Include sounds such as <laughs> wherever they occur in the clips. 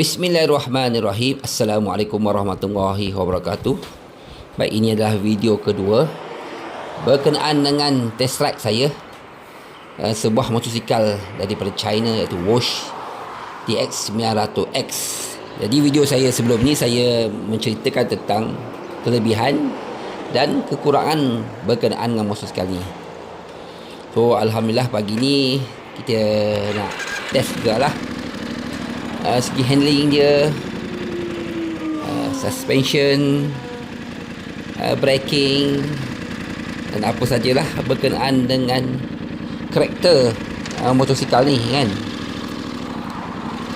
Bismillahirrahmanirrahim. Assalamualaikum warahmatullahi wabarakatuh. Baik, ini adalah video kedua berkenaan dengan test ride saya. Uh, sebuah motosikal daripada China iaitu Wash TX900X. Jadi video saya sebelum ni saya menceritakan tentang kelebihan dan kekurangan berkenaan dengan motosikal ni. So alhamdulillah pagi ni kita nak test juga lah uh, segi handling dia uh, suspension uh, braking dan apa sajalah berkenaan dengan karakter uh, motosikal ni kan?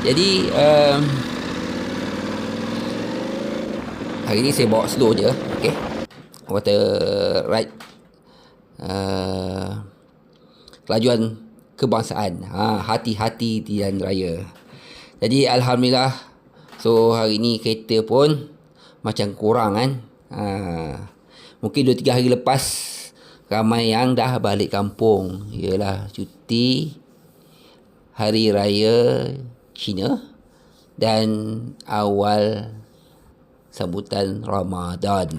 Jadi uh, hari ni saya bawa slow je ok water ride uh, kelajuan kebangsaan. Ha, hati-hati di jalan raya jadi Alhamdulillah So hari ni kereta pun Macam kurang kan. Ha, Mungkin 2-3 hari lepas Ramai yang dah balik kampung. Ialah cuti Hari Raya Cina Dan awal Sambutan Ramadan.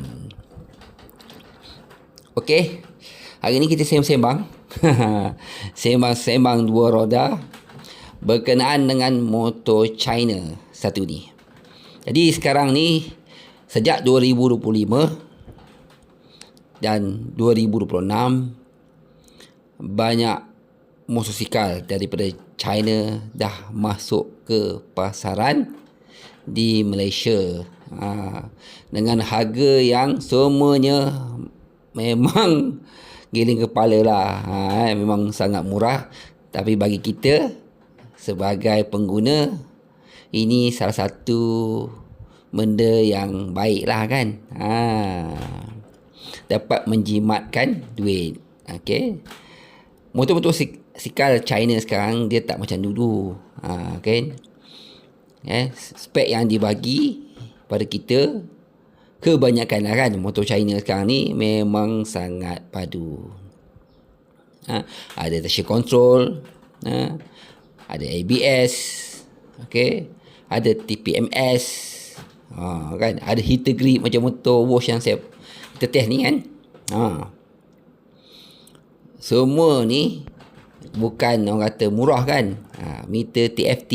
Okey Hari ni kita sembang-sembang. <laughs> Sembang-sembang dua roda berkenaan dengan motor China satu ni. Jadi sekarang ni sejak 2025 dan 2026 banyak motosikal daripada China dah masuk ke pasaran di Malaysia. Ha, dengan harga yang semuanya memang <laughs> giling kepala lah. Ha, eh, memang sangat murah. Tapi bagi kita sebagai pengguna ini salah satu benda yang baik lah kan? Ha. dapat menjimatkan duit. Okay. motor-motor sikal China sekarang dia tak macam dulu. Ha, kan? Eh, spek yang dibagi pada kita kebanyakan lah kan motor China sekarang ni memang sangat padu. Ha, ada traction control ha, ada ABS okey ada TPMS ha kan. Ada heater grip macam motor wash yang saya kita test ni kan. Ha. Semua ni bukan orang kata murah kan. Ha, meter TFT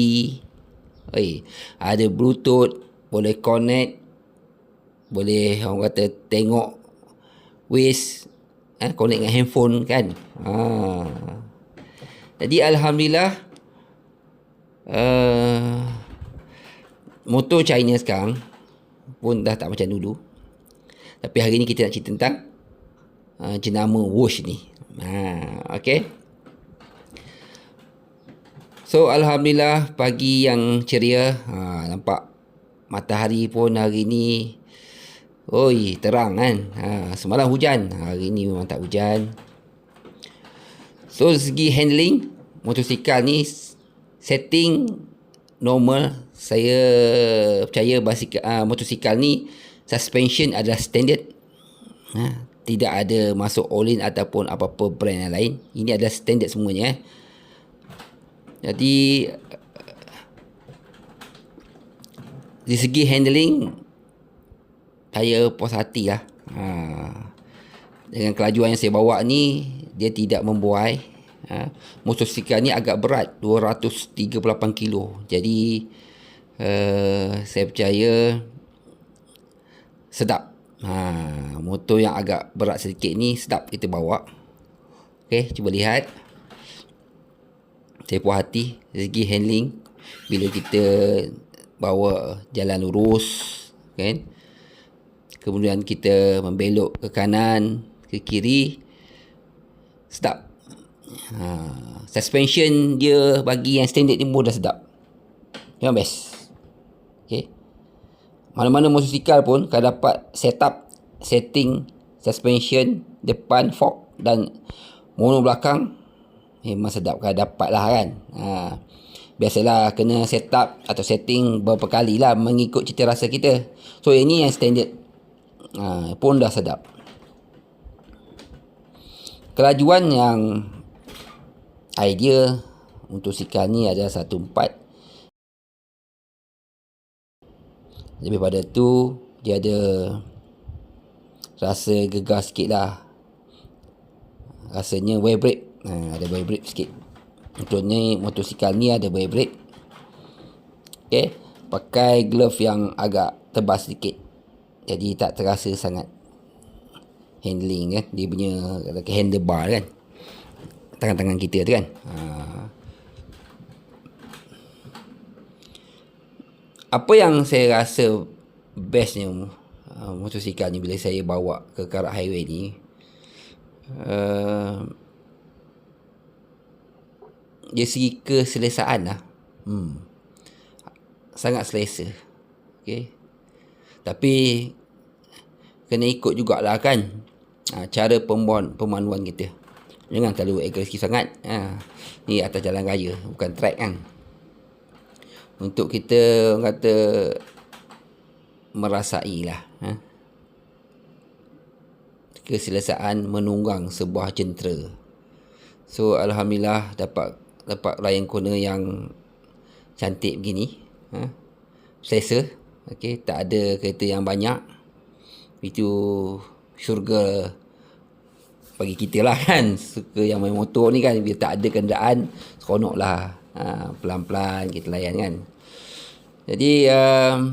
Oi, ada bluetooth boleh connect boleh orang kata tengok waste eh, connect dengan handphone kan. Ha. jadi Alhamdulillah uh, motor China sekarang pun dah tak macam dulu. Tapi hari ni kita nak cerita tentang uh, jenama Whoosh ni. Ha, okay. So, Alhamdulillah pagi yang ceria. Ha, nampak matahari pun hari ni Oi, terang kan. Ha, semalam hujan. Hari ni memang tak hujan. So, segi handling, motosikal ni setting normal saya percaya basikal uh, motosikal ni suspension adalah standard. Ha, tidak ada masuk all-in ataupun apa-apa brand yang lain. Ini adalah standard semuanya eh. jadi di segi handling saya puas hati lah. Ha, dengan kelajuan yang saya bawa ni dia tidak membuai ha, motosikal ni agak berat 238 kilo. Jadi uh, saya percaya sedap. Ha, motor yang agak berat sedikit ni sedap kita bawa. Ok cuba lihat. Saya puas hati segi handling. Bila kita bawa jalan lurus kan? Kemudian kita membelok ke kanan ke kiri sedap ha, suspension dia bagi yang standard ni pun dah sedap. Yang best. Okay. mana-mana motosikal pun kalau dapat setup setting suspension depan fork dan mono belakang memang sedap. Kalau dapat lah kan? Ha, biasalah kena setup atau setting beberapa kali lah mengikut cita rasa kita. So ini yang standard. Ha, pun dah sedap. Kelajuan yang idea untuk sikal ni adalah satu empat Lebih pada tu dia ada rasa gegar sikit lah. Rasanya vibrate. Ha, ada vibrate sikit. Untuk ni motosikal ni ada vibrate. Okay. Pakai glove yang agak tebal sedikit. Jadi tak terasa sangat handling kan. Dia punya handlebar kan. Tangan-tangan kita tu kan. Ha. Apa yang saya rasa bestnya uh, motosikal ni bila saya bawa ke karak highway ni uh, dia segi keselesaan lah hmm. sangat selesa okay. tapi kena ikut jugalah kan uh, cara pemanduan kita jangan terlalu agresif sangat uh, ni atas jalan raya bukan track kan untuk kita orang kata merasai lah ha? keselesaan menunggang sebuah jentera so Alhamdulillah dapat dapat layan corner yang cantik begini ha? selesa okay? tak ada kereta yang banyak itu syurga bagi kita lah <laughs> kan. Suka yang main motor ni kan bila tak ada kenderaan seronok lah. Ha, pelan-pelan kita layan kan. Jadi um,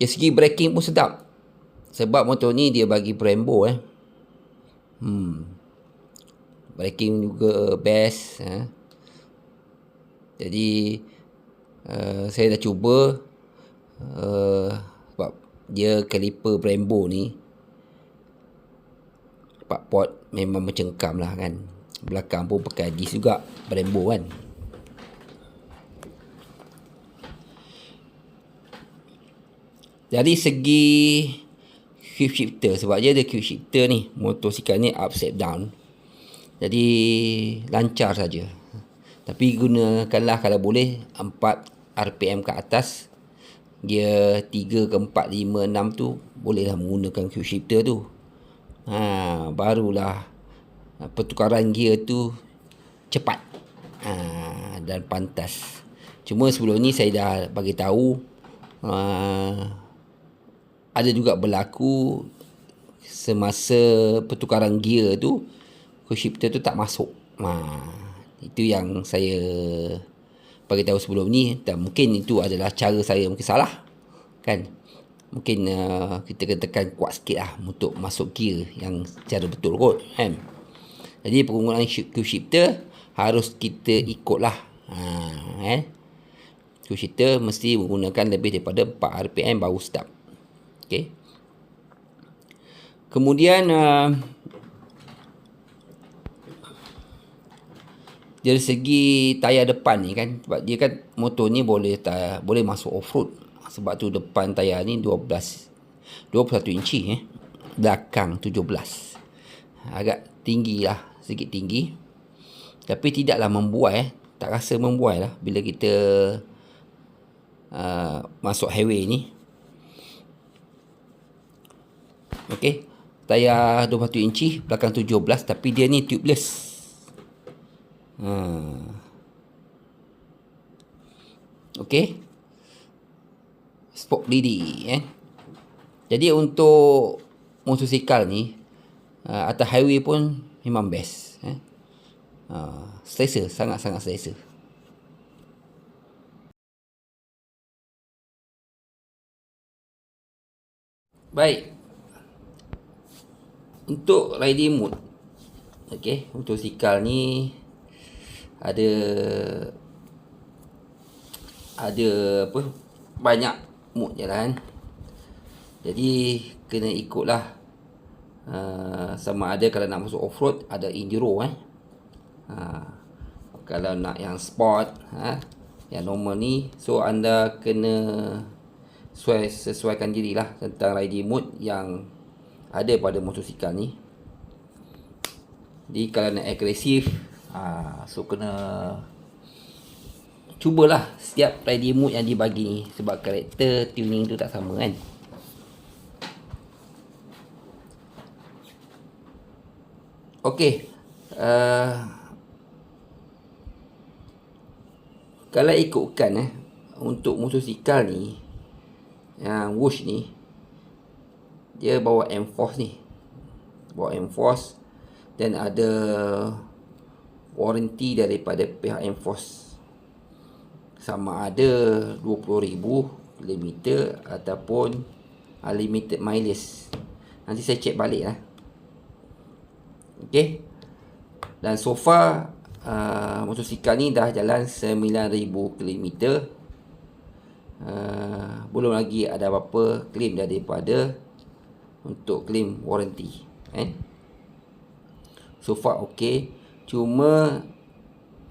dari segi braking pun sedap. Sebab motor ni dia bagi Brembo eh. Hmm. Braking juga best eh. jadi uh, saya dah cuba uh, sebab dia kaliper Brembo ni Pak pot memang mencengkam lah kan. Belakang pun pakai disc juga Brembo kan. Dari segi Quick shifter Sebab dia ada quick shifter ni Motosikal ni upside down. Jadi Lancar saja. Tapi gunakanlah kalau boleh 4 RPM ke atas. Dia 3 ke 4, 5, 6 tu Bolehlah menggunakan quick shifter tu ha, barulah pertukaran gear tu cepat ha, dan pantas. Cuma sebelum ni saya dah bagi tahu ha, ada juga berlaku semasa pertukaran gear tu shifter tu tak masuk. Ha, itu yang saya bagi tahu sebelum ni dan mungkin itu adalah cara saya mungkin salah kan mungkin uh, kita kena tekan kuat sikit lah untuk masuk gear yang cara betul kot kan jadi penggunaan Q shifter harus kita ikut lah ha, eh? Q shifter mesti menggunakan lebih daripada 4 RPM baru start okay. kemudian uh, dari segi tayar depan ni kan sebab dia kan motor ni boleh tayar, boleh masuk off road sebab tu depan tayar ni 12 21 inci eh. Belakang 17 agak tinggi lah sedikit tinggi. Tapi tidaklah membuai eh. Tak rasa membuai lah bila kita uh, masuk highway ni. Ok tayar 21 inci belakang 17 tapi dia ni tubeless. Hmm. ok Spoke Lady eh. Jadi untuk motosikal ni uh, atas highway pun memang best eh. Uh, selesa, sangat-sangat selesa. Baik. Untuk riding mode. Okey, motosikal ni ada ada apa? Banyak mood je kan. Jadi kena ikutlah uh, sama ada kalau nak masuk off-road ada enduro eh. Uh, kalau nak yang sport uh, yang normal ni so anda kena sesuai, sesuaikan diri lah tentang riding mode yang ada pada motosikal ni. Jadi kalau nak agresif uh, so kena cubalah setiap ready mood yang dibagi ni. Sebab karakter tuning tu tak sama kan. Okey. Uh, kalau ikutkan eh untuk motosikal ni yang Whoosh ni dia bawa enforce ni. Bawa enforce dan ada warranty daripada pihak enforce sama ada 20,000 km ataupun unlimited mileage. Nanti saya cek balik lah ok dan so far uh, motosikal ni dah jalan 9,000 km uh, belum lagi ada apa-apa claim daripada untuk claim warranty eh? so far ok cuma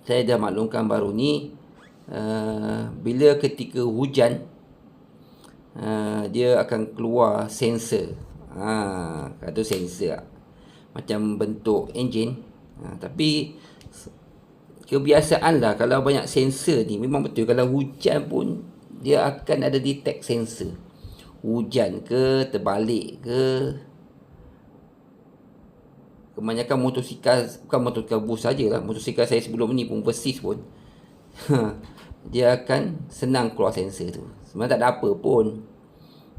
saya dah maklumkan baru ni uh, bila ketika hujan uh, dia akan keluar sensor. Ha, kata sensor macam bentuk enjin. Ha, tapi kebiasaan lah kalau banyak sensor ni. Memang betul kalau hujan pun dia akan ada detect sensor. Hujan ke terbalik ke. Kebanyakan motosikal bukan motosikal bus sajalah. Motosikal saya sebelum ni pun Versys pun <laughs> dia akan senang keluar sensor tu. Sebenarnya tak ada apa pun.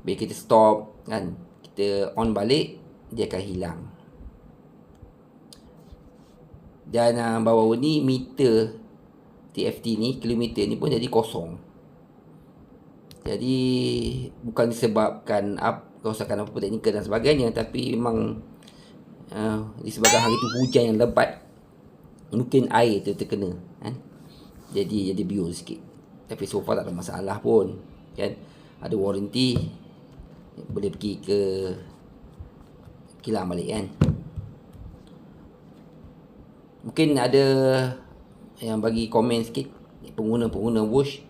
Bila kita stop kan kita on balik dia akan hilang. Dan uh, bawah ni meter TFT ni kilometer ni pun jadi kosong. Jadi bukan disebabkan apa kerosakan apa teknikal dan sebagainya tapi memang uh, disebabkan hari tu hujan yang lebat mungkin air tu terkena kan jadi jadi biur sikit tapi so far tak ada masalah pun kan ada warranty boleh pergi ke kilang balik kan mungkin ada yang bagi komen sikit pengguna-pengguna Wush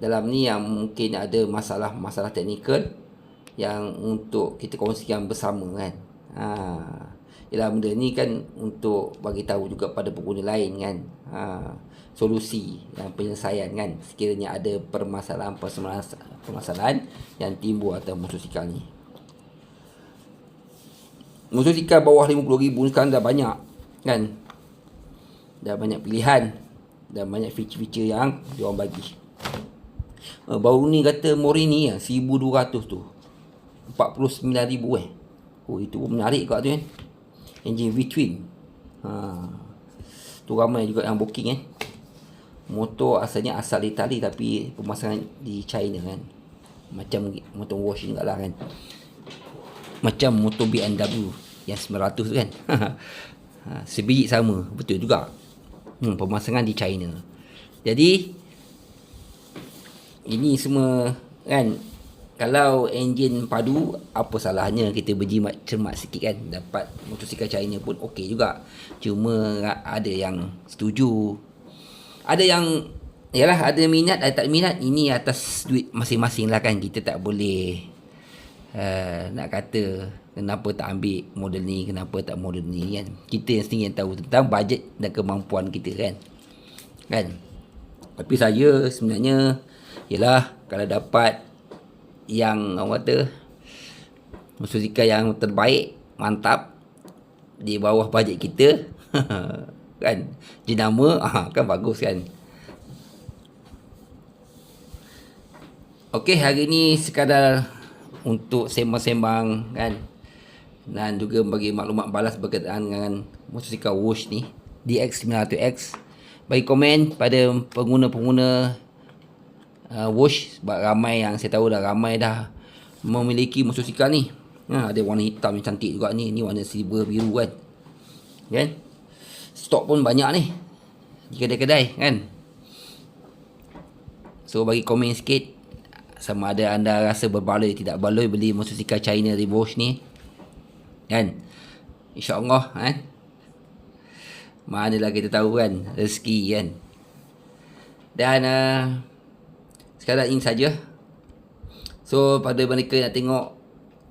dalam ni yang mungkin ada masalah-masalah teknikal yang untuk kita kongsikan bersama kan. Ha. Ialah benda ni kan untuk bagi tahu juga pada pengguna lain kan. Ha. Solusi dan penyelesaian kan. Sekiranya ada permasalahan-permasalahan yang timbul atas motosikal ni. Motosikal bawah RM50,000 sekarang dah banyak kan dah banyak pilihan dan banyak feature-feature yang dia orang bagi. Uh, baru ni kata Morini ya 1200 tu. 49000 eh. Oh itu pun menarik kat tu kan. Engine V-twin. Ha. Tu ramai juga yang booking eh. Motor asalnya asal Itali tapi pemasangan di China kan. Macam motor wash juga lah kan. Macam motor BMW yang 900 tu kan. <laughs> ha, sebiji sama. Betul juga hmm, pemasangan di China. Jadi ini semua kan kalau enjin padu apa salahnya kita berjimat cermat sikit kan dapat motosikal China pun okey juga. Cuma ada yang setuju. Ada yang yalah ada minat ada tak minat ini atas duit masing-masing lah kan. Kita tak boleh uh, nak kata kenapa tak ambil model ni kenapa tak model ni kan. Kita yang sendiri yang tahu tentang bajet dan kemampuan kita kan. Kan? Tapi saya sebenarnya ialah kalau dapat yang orang kata musikal yang terbaik mantap di bawah bajet kita <laughs> kan? Jenama <laughs> ah kan bagus kan? Okey hari ni sekadar untuk sembang-sembang kan? Dan juga bagi maklumat balas berkaitan dengan motosikal Whoosh ni DX900X bagi komen pada pengguna-pengguna uh, Whoosh sebab ramai yang saya tahu dah ramai dah memiliki motosikal ni. Ha, ada warna hitam yang cantik juga ni. Ni warna silver biru kan? Kan stok pun banyak ni. Di kedai-kedai kan? So bagi komen sikit sama ada anda rasa berbaloi tidak baloi beli motosikal China Revolt ni kan? Insyaallah kan manalah kita tahu kan? Rezeki kan? Dan uh, sekarang ini saja. So pada mereka nak tengok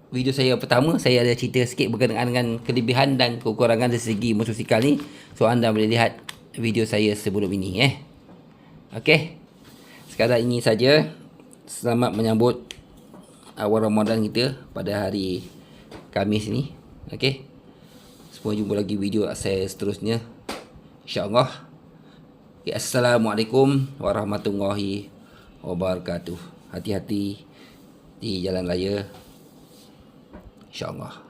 video saya pertama saya ada cerita sikit berkenaan dengan kelebihan dan kekurangan dari segi motosikal ni so anda boleh lihat video saya sebelum ini eh okey sekarang ini saja selamat menyambut awal Ramadan kita pada hari Kamis ni Okey. Semua jumpa lagi video saya seterusnya. Insya-Allah. Okay, Assalamualaikum warahmatullahi wabarakatuh. Hati-hati di jalan raya. InsyaAllah.